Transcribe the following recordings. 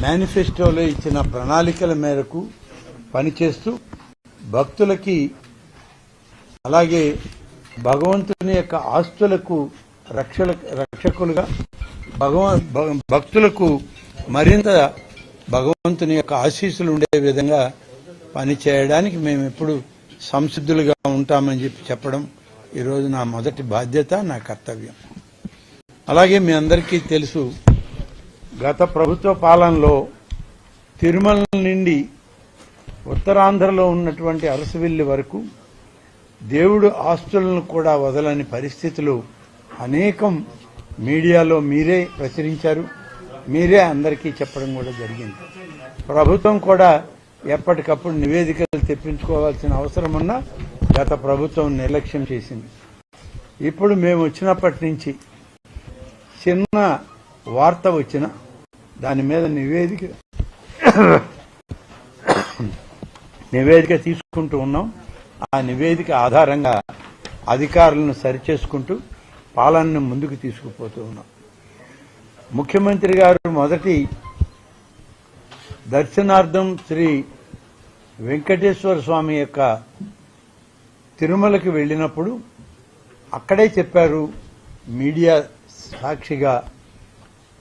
మేనిఫెస్టోలో ఇచ్చిన ప్రణాళికల మేరకు పనిచేస్తూ భక్తులకి అలాగే భగవంతుని యొక్క ఆస్తులకు రక్షల రక్షకులుగా భగవ భక్తులకు మరింత భగవంతుని యొక్క ఆశీస్సులు ఉండే విధంగా పనిచేయడానికి మేము ఎప్పుడు సంసిద్ధులుగా ఉంటామని చెప్పి చెప్పడం ఈరోజు నా మొదటి బాధ్యత నా కర్తవ్యం. అలాగే మీ అందరికీ తెలుసు గత ప్రభుత్వ పాలనలో తిరుమల నుండి ఉత్తరాంధ్రలో ఉన్నటువంటి అరసవిల్లి వరకు దేవుడు ఆస్తులను కూడా వదలని పరిస్థితులు అనేకం మీడియాలో మీరే ప్రచురించారు. మీరే అందరికీ చెప్పడం కూడా జరిగింది. ప్రభుత్వం కూడా ఎప్పటికప్పుడు నివేదికలు తెప్పించుకోవాల్సిన అవసరం ఉన్న గత ప్రభుత్వం నిర్లక్ష్యం చేసింది. ఇప్పుడు మేము వచ్చినప్పటి నుంచి చిన్న వార్త వచ్చిన దాని మీద నివేదిక నివేదిక తీసుకుంటూ ఉన్నాం. ఆ నివేదిక ఆధారంగా అధికారులను సరిచేసుకుంటూ పాలనను ముందుకు తీసుకుపోతూ ఉన్నాం. ముఖ్యమంత్రి గారు మొదటి దర్శనార్థం శ్రీ వెంకటేశ్వర స్వామి యొక్క తిరుమలకి వెళ్ళినప్పుడు అక్కడే చెప్పారు మీడియా సాక్షిగా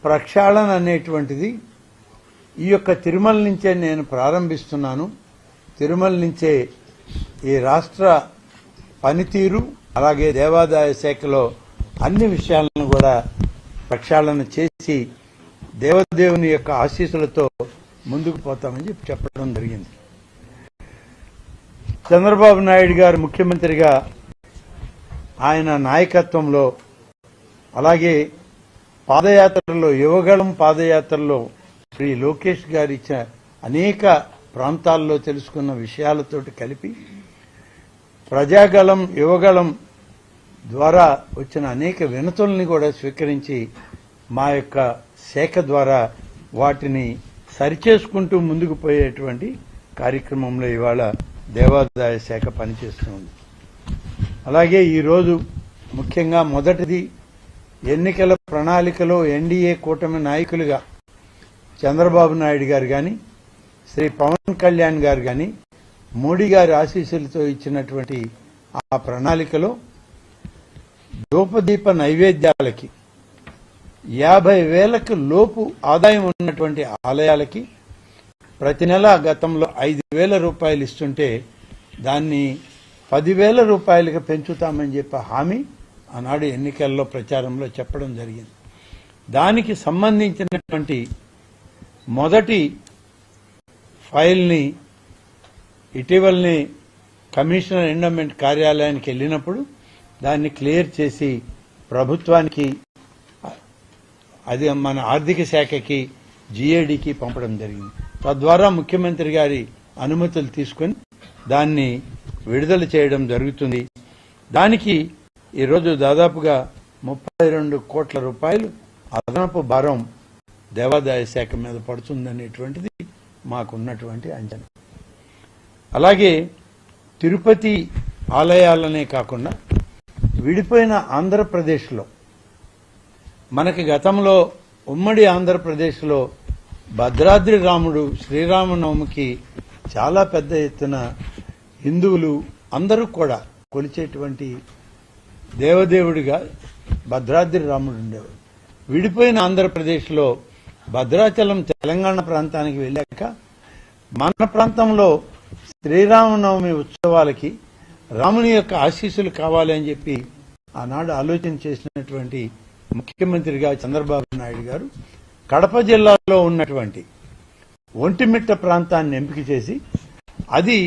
ప్రక్షాళన అనేటువంటిది ఈ యొక్క తిరుమల నుంచే నేను ప్రారంభిస్తున్నాను. తిరుమల నుంచే ఈ రాష్ట్ర పనితీరు అలాగే దేవాదాయ శాఖలో అన్ని విషయాలను కూడా ప్రక్షాళన చేసి దేవదేవుని యొక్క ఆశీస్సులతో ముందుకు పోతామని చెప్పి చెప్పడం జరిగింది. చంద్రబాబు నాయుడు గారు ముఖ్యమంత్రిగా ఆయన నాయకత్వంలో అలాగే పాదయాత్రలో యువగళం పాదయాత్రలో శ్రీ లోకేష్ గారు ఇచ్చిన అనేక ప్రాంతాల్లో తెలుసుకున్న విషయాలతోటి కలిపి ప్రజాగళం యువగళం ద్వారా వచ్చిన అనేక వినతుల్ని కూడా స్వీకరించి మా యొక్క శాఖ ద్వారా వాటిని సరిచేసుకుంటూ ముందుకు పోయేటువంటి కార్యక్రమంలో ఇవాళ దేవాదాయ శాఖ పనిచేస్తుంది అలాగే ఈరోజు ముఖ్యంగా మొదటిది ఎన్నికల ప్రణాళికలో ఎన్డీఏ కూటమి నాయకులుగా చంద్రబాబు నాయుడు గారు కానీ శ్రీ పవన్ కళ్యాణ్ గారు కానీ మోడీ గారి ఆశీస్సులతో ఇచ్చినటువంటి ఆ ప్రణాళికలో దూపదీప నైవేద్యాలకి యాభై వేలకు లోపు ఆదాయం ఉన్నటువంటి ఆలయాలకి ప్రతి నెల గతంలో ఐదు వేల రూపాయలు ఇస్తుంటే దాన్ని పదివేల రూపాయలుగా పెంచుతామని చెప్పి హామీ ఆనాడు ఎన్నికల్లో ప్రచారంలో చెప్పడం జరిగింది. దానికి సంబంధించినటువంటి మొదటి ఫైల్ని ఇటీవలనే కమిషనర్ ఎండోమెంట్ కార్యాలయానికి వెళ్ళినప్పుడు దాన్ని క్లియర్ చేసి ప్రభుత్వానికి అది మన ఆర్థిక శాఖకి జీఏడీకి పంపడం జరిగింది. తద్వారా ముఖ్యమంత్రి గారి అనుమతులు తీసుకొని దాన్ని విడుదల చేయడం జరుగుతుంది. దానికి ఈరోజు దాదాపుగా ముప్పై రెండు కోట్ల రూపాయలు అదనపు భారం దేవాదాయ శాఖ మీద పడుతుందనేటువంటిది మాకున్నటువంటి అంచనా. అలాగే తిరుపతి ఆలయాలనే కాకుండా విడిపోయిన ఆంధ్రప్రదేశ్లో మనకి గతంలో ఉమ్మడి ఆంధ్రప్రదేశ్లో భద్రాద్రి రాముడు శ్రీరామనవమికి చాలా పెద్ద ఎత్తున హిందువులు అందరూ కూడా కొలిచేటువంటి దేవదేవుడిగా భద్రాద్రి రాముడు ఉండేవాడు. విడిపోయిన ఆంధ్రప్రదేశ్లో భద్రాచలం తెలంగాణ ప్రాంతానికి వెళ్ళాక మన ప్రాంతంలో శ్రీరామనవమి ఉత్సవాలకి రాముని యొక్క ఆశీస్సులు కావాలి అని చెప్పి ఆనాడు ఆలోచన చేసినటువంటి ముఖ్యమంత్రిగా చంద్రబాబు నాయుడు గారు కడప జిల్లాలో ఉన్నటువంటి ఒంటిమిట్ట ప్రాంతాన్ని ఎంపిక చేసి అది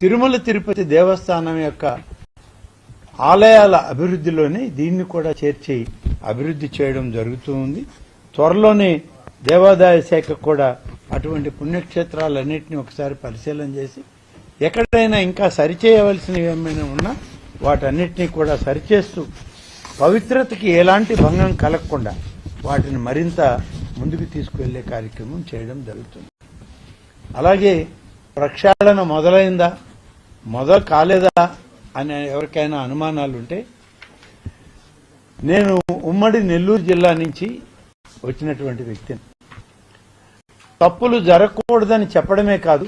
తిరుమల తిరుపతి దేవస్థానం యొక్క ఆలయాల అభివృద్ధిలోనే దీన్ని కూడా చేర్చి అభివృద్ధి చేయడం జరుగుతూ ఉంది. త్వరలోనే దేవాదాయ శాఖ కూడా అటువంటి పుణ్యక్షేత్రాలన్నింటినీ ఒకసారి పరిశీలన చేసి ఎక్కడైనా ఇంకా సరిచేయవలసినవి ఏమైనా ఉన్నా వాటన్నిటినీ కూడా సరిచేస్తూ పవిత్రతకి ఎలాంటి భంగం కలగకుండా వాటిని మరింత ముందుకు తీసుకువెళ్ళే కార్యక్రమం చేయడం జరుగుతుంది. అలాగే ప్రక్షాళన మొదలైందా? మొదలు కాలేదా? అనే ఎవరికైనా అనుమానాలు ఉంటే నేను ఉమ్మడి నెల్లూరు జిల్లా నుంచి వచ్చినటువంటి వ్యక్తిని. తప్పులు జరగకూడదని చెప్పడమే కాదు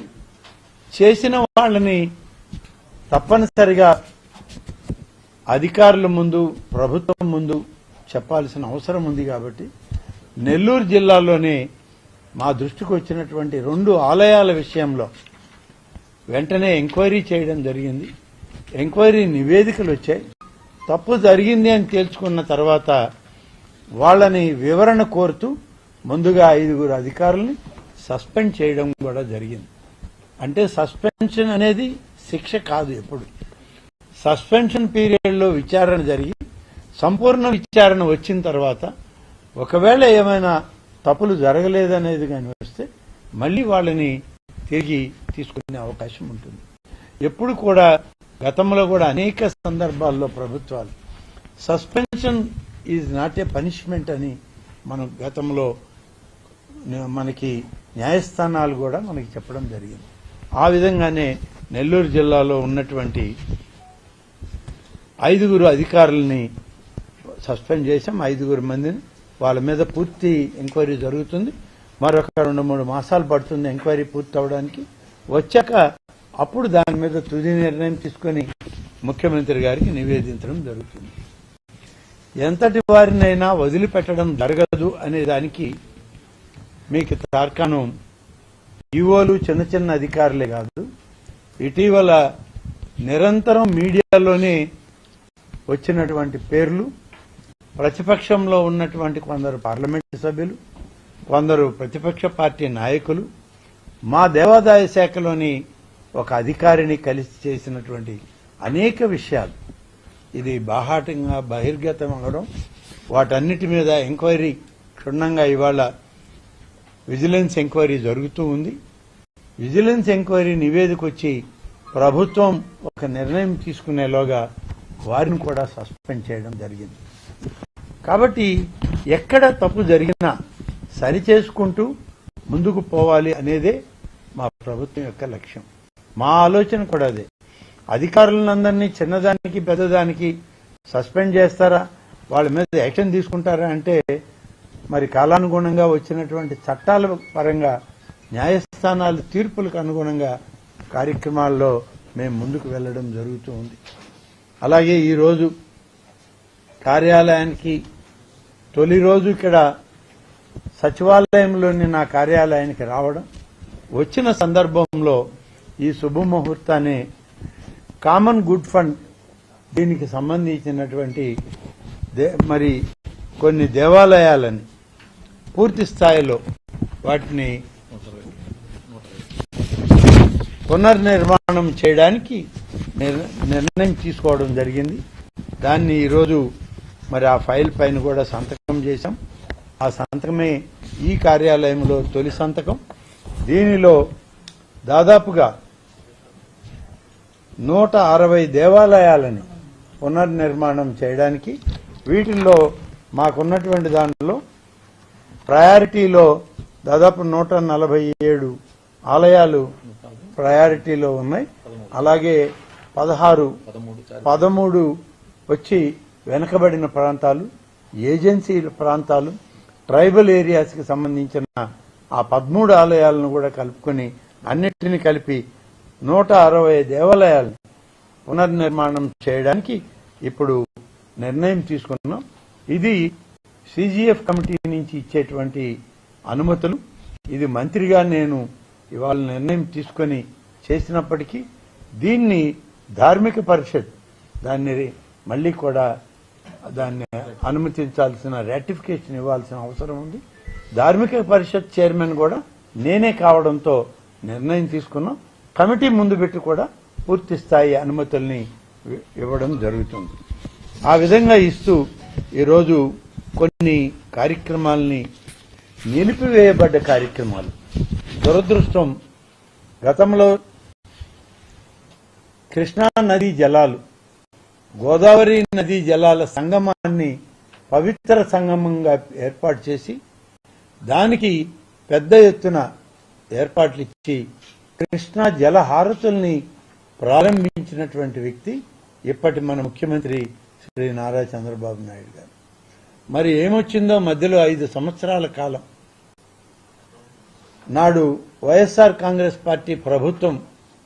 చేసిన వాళ్ళని తప్పనిసరిగా అధికారుల ముందు ప్రభుత్వం ముందు చెప్పాల్సిన అవసరం ఉంది కాబట్టి నెల్లూరు జిల్లాలోనే మా దృష్టికి వచ్చినటువంటి రెండు ఆలయాల విషయంలో వెంటనే ఎంక్వైరీ చేయడం జరిగింది. ఎంక్వైరీ నివేదికలు వచ్చాయి. తప్పు జరిగింది అని తేల్చుకున్న తర్వాత వాళ్ళని వివరణ కోరుతూ ముందుగా ఐదుగురు అధికారుల్ని సస్పెండ్ చేయడం కూడా జరిగింది. అంటే సస్పెన్షన్ అనేది శిక్ష కాదు ఎప్పుడు. సస్పెన్షన్ పీరియడ్లో విచారణ జరిగి సంపూర్ణ విచారణ వచ్చిన తర్వాత ఒకవేళ ఏమైనా తప్పులు జరగలేదనేది కానీ వస్తే మళ్ళీ వాళ్ళని తిరిగి తీసుకునే అవకాశం ఉంటుంది. ఎప్పుడు కూడా గతంలో కూడా అనేక సందర్భాల్లో ప్రభుత్వాలు suspension is not a punishment అని మనం గతంలో మనకి న్యాయస్థానాలు కూడా మనకి చెప్పడం జరిగింది. ఆ విధంగానే నెల్లూరు జిల్లాలో ఉన్నటువంటి ఐదుగురు అధికారుల్ని సస్పెండ్ చేశాం. ఐదుగురు మందిని వాళ్ళ మీద పూర్తి ఎంక్వైరీ జరుగుతుంది. మరొక రెండు మూడు మాసాలు పడుతుంది ఎంక్వైరీ పూర్తి అవడానికి వచ్చాక అప్పుడు దాని మీద తుది నిర్ణయం తీసుకొని ముఖ్యమంత్రి గారికి నివేదించడం జరుగుతుంది. ఎంతటి వారినైనా వదిలిపెట్టడం జరగదు అనే దానికి మీకు తార్కాణం ఈవోలు చిన్న చిన్న అధికారులే కాదు ఇటీవల నిరంతరం మీడియాలోనే వచ్చినటువంటి పేర్లు ప్రతిపక్షంలో ఉన్నటువంటి కొందరు పార్లమెంటు సభ్యులు కొందరు ప్రతిపక్ష పార్టీ నాయకులు మా దేవాదాయ శాఖలోని ఒక అధికారిని కలిసి చేసినటువంటి అనేక విషయాలు. ఇది బాహాటంగా బహిర్గతం అవ్వడం వాటన్నిటి మీద ఎంక్వైరీ క్షుణ్ణంగా ఇవాళ విజిలెన్స్ ఎంక్వైరీ జరుగుతూ ఉంది. విజిలెన్స్ ఎంక్వైరీ నివేదిక వచ్చి ప్రభుత్వం ఒక నిర్ణయం తీసుకునేలోగా వారిని కూడా సస్పెండ్ చేయడం జరిగింది. కాబట్టి ఎక్కడ తప్పు జరిగినా సరి చేసుకుంటూ ముందుకు పోవాలి అనేదే మా ప్రభుత్వం యొక్క లక్ష్యం. మా ఆలోచన కూడా అదే. అధికారులందరినీ చిన్నదానికి పెద్దదానికి సస్పెండ్ చేస్తారా? వాళ్ళ మీద యాక్షన్ తీసుకుంటారా అంటే మరి కాలానుగుణంగా వచ్చినటువంటి చట్టాల పరంగా న్యాయస్థానాల తీర్పులకు అనుగుణంగా కార్యక్రమాల్లో మేము ముందుకు వెళ్ళడం జరుగుతూ ఉంది. అలాగే ఈరోజు కార్యాలయానికి తొలి రోజు ఇక్కడ సచివాలయంలోని నా కార్యాలయానికి రావడం వచ్చిన సందర్భంలో ఈ శుభముహూర్తాన్ని కామన్ గుడ్ ఫండ్ దీనికి సంబంధించినటువంటి దే- మరి కొన్ని దేవాలయాలని పూర్తి స్థాయిలో వాటిని పునర్నిర్మాణం చేయడానికి నిర్ణయం తీసుకోవడం జరిగింది. దాన్ని ఈరోజు మరి ఆ ఫైల్ పైన కూడా సంతకం చేశాం. ఆ సంతకమే ఈ కార్యాలయంలో తొలి సంతకం. దీనిలో దాదాపుగా నూట అరవై దేవాలయాలని పునర్నిర్మాణం చేయడానికి వీటిల్లో మాకున్నటువంటి దానిలో ప్రయారిటీలో దాదాపు నూట నలభై ఏడు ఆలయాలు ప్రయారిటీలో ఉన్నాయి. అలాగే పదహారు పదమూడు వచ్చి వెనకబడిన ప్రాంతాలు ఏజెన్సీల ప్రాంతాలు ట్రైబల్ ఏరియాస్కి సంబంధించిన ఆ పదమూడు ఆలయాలను కూడా కలుపుకొని అన్నిటిని కలిపి నూట అరవై దేవాలయాలు పునర్నిర్మాణం చేయడానికి ఇప్పుడు నిర్ణయం తీసుకున్నాం. ఇది సిజిఎఫ్ కమిటీ నుంచి ఇచ్చేటువంటి అనుమతులు. ఇది మంత్రిగా నేను ఇవాళ నిర్ణయం తీసుకొని చేసినప్పటికీ దీన్ని ధార్మిక పరిషత్ దాన్ని మళ్ళీ కూడా దాన్ని అనుమతించాల్సిన రాటిఫికేషన్ ఇవ్వాల్సిన అవసరం ఉంది. ధార్మిక పరిషత్ చైర్మన్ కూడా నేనే కావడంతో నిర్ణయం తీసుకున్నాం. కమిటీ ముందు పెట్టి కూడా పూర్తి స్థాయి అనుమతుల్ని ఇవ్వడం జరుగుతుంది. ఆ విధంగా ఇస్తూ ఈరోజు కొన్ని కార్యక్రమాల్ని నిలిపివేయబడ్డ కార్యక్రమాలు. దురదృష్టం గతంలో కృష్ణా నదీ జలాలు గోదావరి నదీ జలాల సంగమాన్ని పవిత్ర సంగమంగా ఏర్పాటు చేసి దానికి పెద్ద ఎత్తున ఏర్పాట్లు ఇచ్చి కృష్ణా జల హారతుల్ని ప్రారంభించినటువంటి వ్యక్తి ఇప్పటి మన ముఖ్యమంత్రి శ్రీ నారా చంద్రబాబు నాయుడు గారు. మరి ఏమొచ్చిందో మధ్యలో ఐదు సంవత్సరాల కాలం. నాడు వైఎస్ఆర్ కాంగ్రెస్ పార్టీ ప్రభుత్వం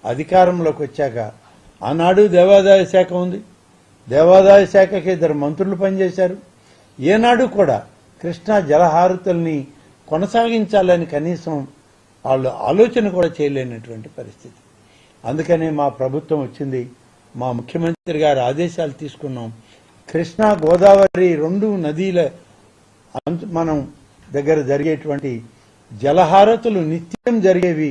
అధికారంలోకి వచ్చాక ఆనాడు దేవాదాయ శాఖ ఉంది. దేవాదాయ శాఖకి ఇద్దరు మంత్రులు పనిచేశారు. ఏనాడు కూడా కృష్ణా జలహారతుల్ని కొనసాగించాలని కనీసం వాళ్ళు ఆలోచన కూడా చేయలేనటువంటి పరిస్థితి. అందుకనే మా ప్రభుత్వం వచ్చింది. మా ముఖ్యమంత్రి గారి ఆదేశాలు తీసుకున్నాం. కృష్ణా గోదావరి రెండు నదీల మనం దగ్గర జరిగేటువంటి జలహారతులు నిత్యం జరిగేవి.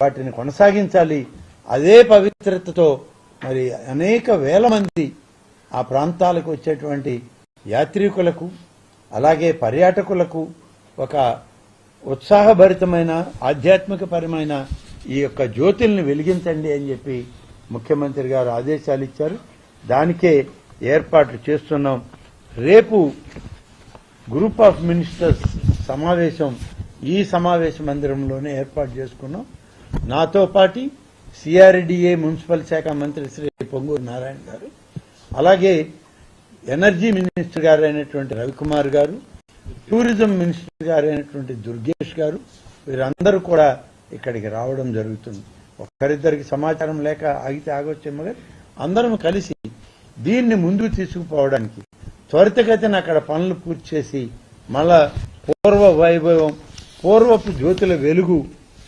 వాటిని కొనసాగించాలి. అదే పవిత్రతతో మరి అనేక వేల మంది ఆ ప్రాంతాలకు వచ్చేటువంటి యాత్రికులకు అలాగే పర్యాటకులకు ఒక ఉత్సాహభరితమైన ఆధ్యాత్మికపరమైన ఈ యొక్క జ్యోతుల్ని వెలిగించండి అని చెప్పి ముఖ్యమంత్రి గారు ఆదేశాలు ఇచ్చారు దానికే ఏర్పాట్లు చేస్తున్నాం. రేపు గ్రూప్ ఆఫ్ మినిస్టర్స్ సమావేశం ఈ సమావేశ మందిరంలోనే ఏర్పాటు చేసుకున్నాం. నాతో పాటి సిఆర్డిఏ మున్సిపల్ శాఖ మంత్రి శ్రీ పొంగూరు నారాయణ గారు అలాగే ఎనర్జీ మినిస్టర్ గారు అయినటువంటి రవికుమార్ గారు టూరిజం మినిస్టర్ గారు అయినటువంటి దుర్గేష్ గారు వీరందరూ కూడా ఇక్కడికి రావడం జరుగుతుంది. ఒకరిద్దరికి సమాచారం లేక ఆగితే ఆగొచ్చేమో కానీ అందరం కలిసి దీన్ని ముందుకు తీసుకుపోవడానికి త్వరితగతిన అక్కడ పనులు పూర్తి చేసి మళ్ళా పూర్వ వైభవం పూర్వపు జ్యోతుల వెలుగు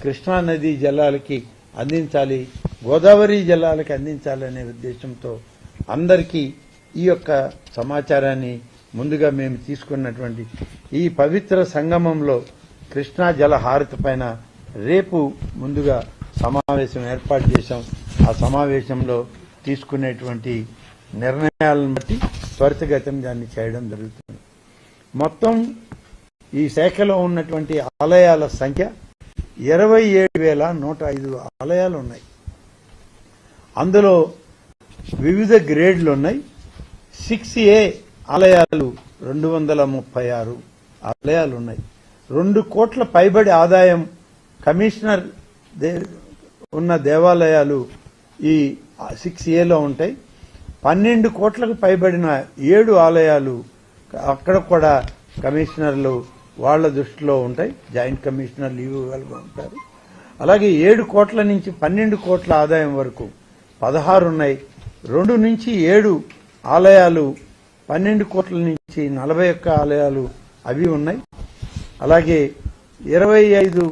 కృష్ణానదీ జలాలకి అందించాలి గోదావరి జలాలకి అందించాలనే ఉద్దేశంతో అందరికీ ఈ యొక్క సమాచారాన్ని ముందుగా మేము తీసుకున్నటువంటి ఈ పవిత్ర సంగమంలో కృష్ణా జల హారతి పైన రేపు ముందుగా సమావేశం ఏర్పాటు చేశాం. ఆ సమావేశంలో తీసుకునేటువంటి నిర్ణయాలను బట్టి త్వరితగతిన దాన్ని చేయడం జరుగుతుంది. మొత్తం ఈ శాఖలో ఉన్నటువంటి ఆలయాల సంఖ్య ఇరవై ఏడు వేల నూట ఐదు ఆలయాలు ఉన్నాయి అందులో వివిధ గ్రేడ్లు ఉన్నాయి సిక్స్ ఏ ఆలయాలు రెండు వందల ముప్పై ఆరు ఆలయాలు ఉన్నాయి రెండు కోట్ల పైబడి ఆదాయం కమిషనర్ దే- ఉన్న దేవాలయాలు ఈ సిక్స్ ఏలో ఉంటాయి. పన్నెండు కోట్లకు పైబడిన ఏడు ఆలయాలు అక్కడ కూడా కమిషనర్లు వాళ్ళ దృష్టిలో ఉంటాయి. జాయింట్ కమిషనర్లు ఇవ్వగలుగు ఉంటారు అలాగే ఏడు కోట్ల నుంచి పన్నెండు కోట్ల ఆదాయం వరకు పదహారు ఉన్నాయి రెండు నుంచి ఏడు ఆలయాలు పన్నెండు కోట్ల నుంచి నలభై ఒక్క ఆలయాలు అవి ఉన్నాయి. అలాగే ఇరవై ఐదు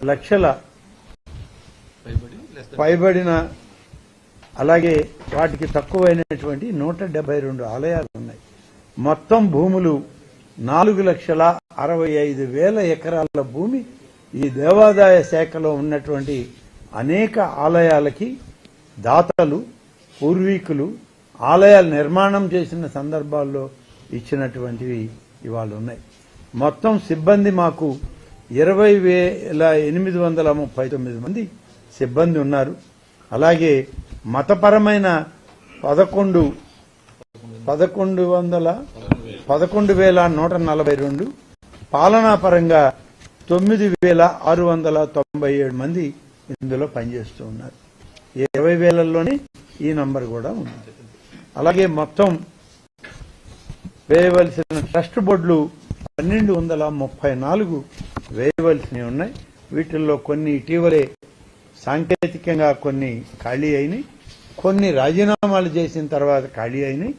లక్షల పైబడిన అలాగే వాటికి తక్కువైనటువంటి నూట డెబ్బై రెండు ఆలయాలు ఉన్నాయి. మొత్తం భూములు నాలుగు లక్షల అరవై ఐదు వేల ఎకరాల భూమి ఈ దేవాదాయ శాఖలో ఉన్నటువంటి అనేక ఆలయాలకి దాతలు పూర్వీకులు ఆలయాలు నిర్మాణం చేసిన సందర్భాల్లో ఇచ్చినటువంటివి ఇవాళ ఉన్నాయి. మొత్తం సిబ్బంది మాకు ఇరవై వేల ఎనిమిది వందల ముప్పై తొమ్మిది మంది సిబ్బంది ఉన్నారు. అలాగే మతపరమైన పదకొండు పదకొండు వందల పదకొండు వేల నూట నలభై రెండు పాలనాపరంగా తొమ్మిది వేల ఆరు వందల తొంభై ఏడు మంది ఇందులో పనిచేస్తూ ఉన్నారు. ఇరవై వేలలోనే ఈ నంబర్ కూడా ఉంది. అలాగే మొత్తం వేయవలసిన ట్రస్ట్ బోర్డులు పన్నెండు వందల ముప్పై నాలుగు వేయవలసినవి ఉన్నాయి. వీటిల్లో కొన్ని ఇటీవలే సాంకేతికంగా కొన్ని ఖాళీ అయినాయి. కొన్ని రాజీనామాలు చేసిన తర్వాత ఖాళీ అయినాయి.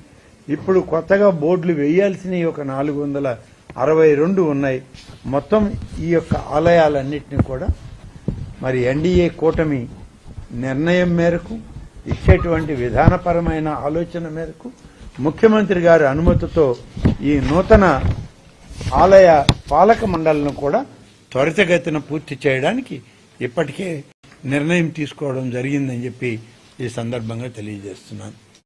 ఇప్పుడు కొత్తగా బోర్డులు వేయాల్సినవి ఒక నాలుగు వందల అరవై రెండు ఉన్నాయి. మొత్తం ఈ యొక్క ఆలయాలన్నింటినీ కూడా మరి ఎన్డీఏ కూటమి నిర్ణయం మేరకు ఇచ్చేటువంటి విధానపరమైన ఆలోచన మేరకు ముఖ్యమంత్రి గారి అనుమతితో ఈ నూతన ఆలయ పాలక మండలిని కూడా త్వరితగతిన పూర్తి చేయడానికి ఇప్పటికే నిర్ణయం తీసుకోవడం జరిగిందని చెప్పి ఈ సందర్భంగా తెలియజేస్తున్నాను.